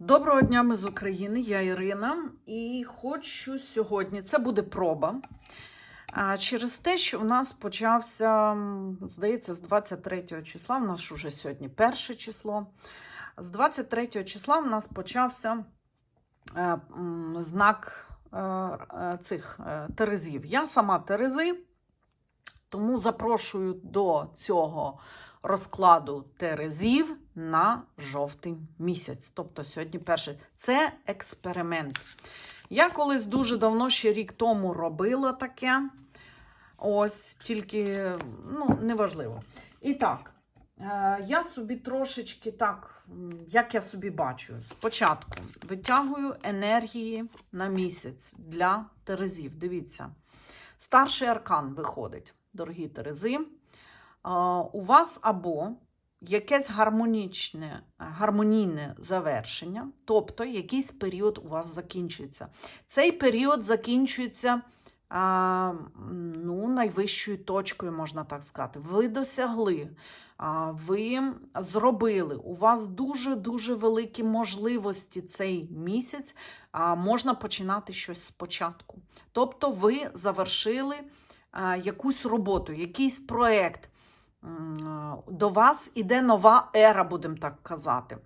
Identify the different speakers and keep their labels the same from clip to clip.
Speaker 1: Доброго дня, ми з України, я Ірина, і хочу сьогодні, це буде проба. Через те, що в нас почався, здається, з 23 числа, в нас вже сьогодні перше число. З 23 числа в нас почався е, знак е, е, цих терезів. Я сама терези, тому запрошую до цього розкладу терезів на жовтий місяць. Тобто сьогодні перший. Це експеримент. Я колись дуже давно, ще рік тому, робила таке. Ось, тільки, ну, неважливо. І так, е, я собі трошечки так, як я собі бачу, спочатку витягую енергії на місяць для терезів. Дивіться, старший аркан виходить, дорогі терези. У вас або якесь гармонічне, гармонійне завершення, тобто якийсь період у вас закінчується. Цей період закінчується а, ну, найвищою точкою, можна так сказати. Ви досягли, а, ви зробили. У вас дуже-дуже великі можливості цей місяць. А, можна починати щось спочатку. Тобто, ви завершили а, якусь роботу, якийсь проєкт. До вас іде нова ера, будемо так казати.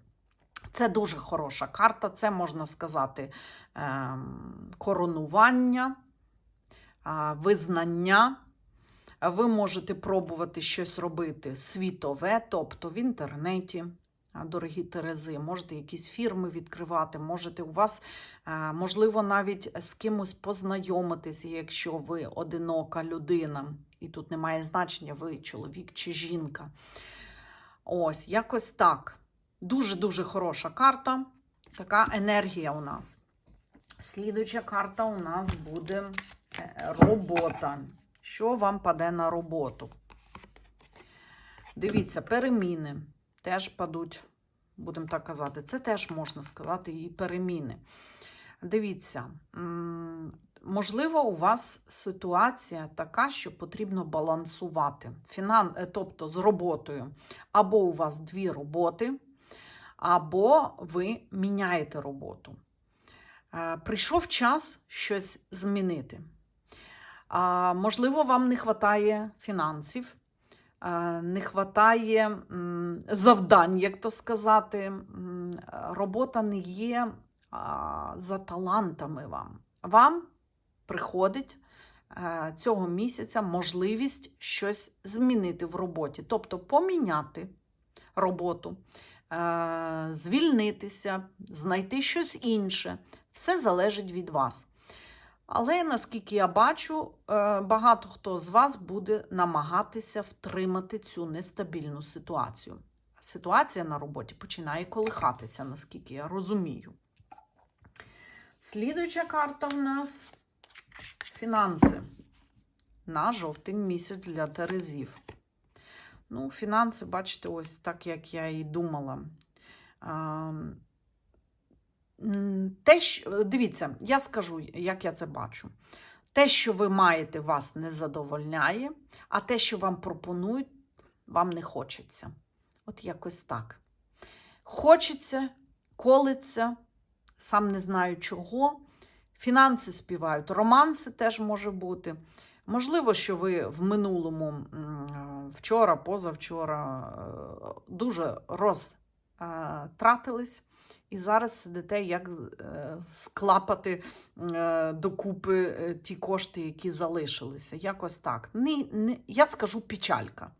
Speaker 1: Це дуже хороша карта, це можна сказати ем, коронування, визнання. Ви можете пробувати щось робити світове, тобто в інтернеті, дорогі Терези, можете якісь фірми відкривати, можете у вас, е, можливо, навіть з кимось познайомитись, якщо ви одинока людина, і тут немає значення, ви чоловік чи жінка. Ось, якось так. Дуже-дуже хороша карта. Така енергія у нас. Слідуюча карта у нас буде е, робота. Що вам паде на роботу? Дивіться, переміни теж падуть, будемо так казати. Це теж можна сказати і переміни. Дивіться, можливо, у вас ситуація така, що потрібно балансувати. Фінан... е, Тобто з роботою. Або у вас дві роботи, або ви міняєте роботу. Е, Прийшов час щось змінити. Можливо, вам не вистачає фінансів, е, не вистачає завдань, як то сказати. Робота не є за талантами вам. Вам приходить е, цього місяця можливість щось змінити в роботі, тобто поміняти роботу, е, звільнитися, знайти щось інше. Все залежить від вас. Але наскільки я бачу, е, багато хто з вас буде намагатися втримати цю нестабільну ситуацію. Ситуація на роботі починає колихатися, наскільки я розумію. Слідуюча карта в нас фінанси на жовтень місяць для Терезів. Ну, фінанси, бачите, ось так, як я і думала. А, те, що, дивіться, я скажу, як я це бачу. Те, що ви маєте, вас не задовольняє, а те, що вам пропонують, вам не хочеться. От якось так. Хочеться, колиться, сам не знаю чого. Фінанси співають, романси теж може бути. Можливо, що ви в минулому, вчора, позавчора, е, дуже розтратились, і зараз сидите, як е, склапати е, докупи е, ті кошти, які залишилися. Якось так. Не, не, я скажу печалька.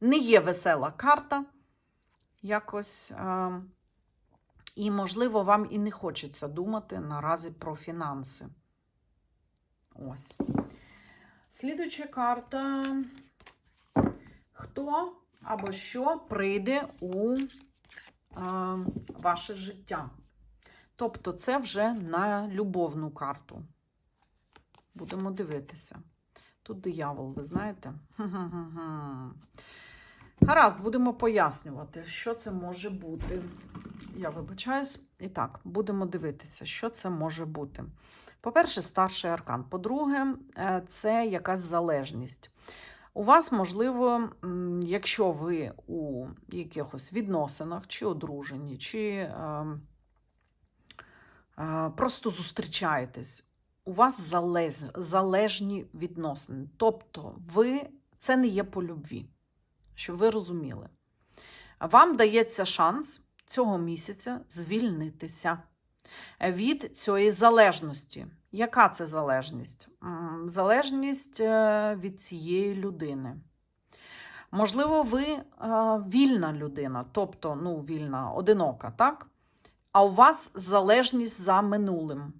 Speaker 1: Не є весела карта. Якось. І, можливо, вам і не хочеться думати наразі про фінанси. Ось. Слідуюча карта. Хто або що прийде у е, ваше життя? Тобто, це вже на любовну карту. Будемо дивитися. Тут диявол, ви знаєте? Ха-ха-ха. Гаразд, будемо пояснювати, що це може бути. Я вибачаюсь. І так, будемо дивитися, що це може бути. По-перше, старший аркан. По-друге, е, це якась залежність. У вас, можливо, якщо ви у якихось відносинах, чи одружені, чи е, е, просто зустрічаєтесь. У вас залез, залежні відносини. Тобто, ви, це не є по любві, щоб ви розуміли. Вам дається шанс цього місяця звільнитися від цієї залежності. Яка це залежність? Залежність е, від цієї людини. Можливо, ви е, вільна людина, тобто ну, вільна, одинока, так? А у вас залежність за минулим.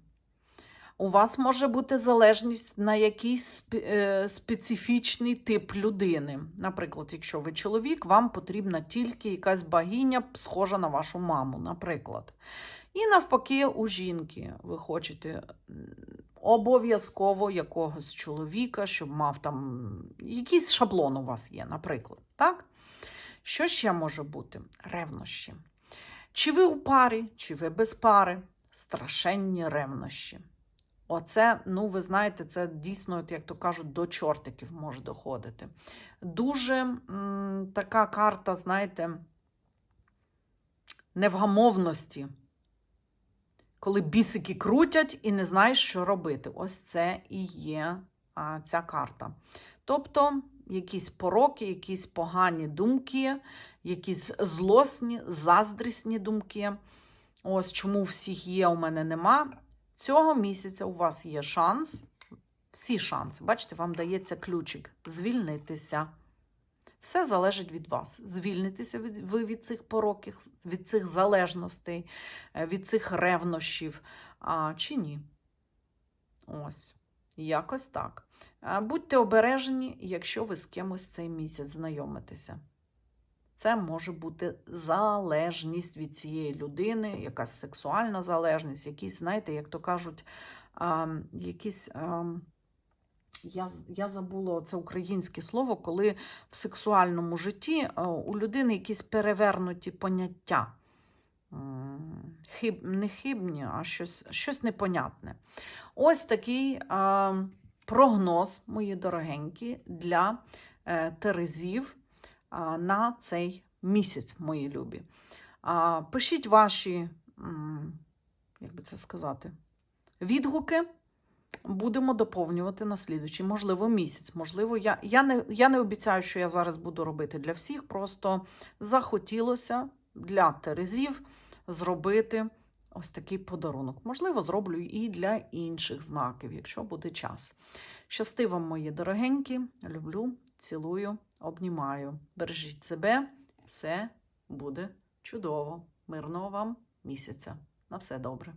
Speaker 1: У вас може бути залежність на якийсь е, специфічний тип людини. Наприклад, якщо ви чоловік, вам потрібна тільки якась богиня, схожа на вашу маму, наприклад. І навпаки, у жінки ви хочете обов'язково якогось чоловіка, щоб мав там якийсь шаблон у вас є, наприклад. Так? Що ще може бути? Ревнощі. Чи ви у парі, чи ви без пари? Страшенні ревнощі. Оце, ну, ви знаєте, це дійсно, як то кажуть, до чортиків може доходити. Дуже м, така карта, знаєте, невгамовності. Коли бісики крутять і не знаєш, що робити. Ось це і є а, ця карта. Тобто, якісь пороки, якісь погані думки, якісь злосні, заздрісні думки. Ось чому всіх є, у мене нема. Цього місяця у вас є шанс, всі шанси. Бачите, вам дається ключик звільнитися. Все залежить від вас. Звільнитеся від, ви від цих пороків, від цих залежностей, е, від цих ревнощів, а, чи ні. Ось, якось так. Е, Будьте обережені, якщо ви з кимось цей місяць знайомитеся. Це може бути залежність від цієї людини, якась сексуальна залежність, якісь, знаєте, як то кажуть, а, якісь. А, я, я забула це українське слово, коли в сексуальному житті у людини якісь перевернуті поняття. Хиб, не хибні, а щось, щось непонятне. Ось такий а, прогноз, мої дорогенькі, для е, Терезів на цей місяць, мої любі. Пишіть ваші, як би це сказати, відгуки. Будемо доповнювати на слідуючий, можливо, місяць. Можливо, я, я, не, я не обіцяю, що я зараз буду робити для всіх. Просто захотілося для Терезів зробити ось такий подарунок. Можливо, зроблю і для інших знаків, якщо буде час. Щасти вам, мої дорогенькі. Люблю, цілую, обнімаю. Бережіть себе, все буде чудово. Мирного вам місяця. На все добре.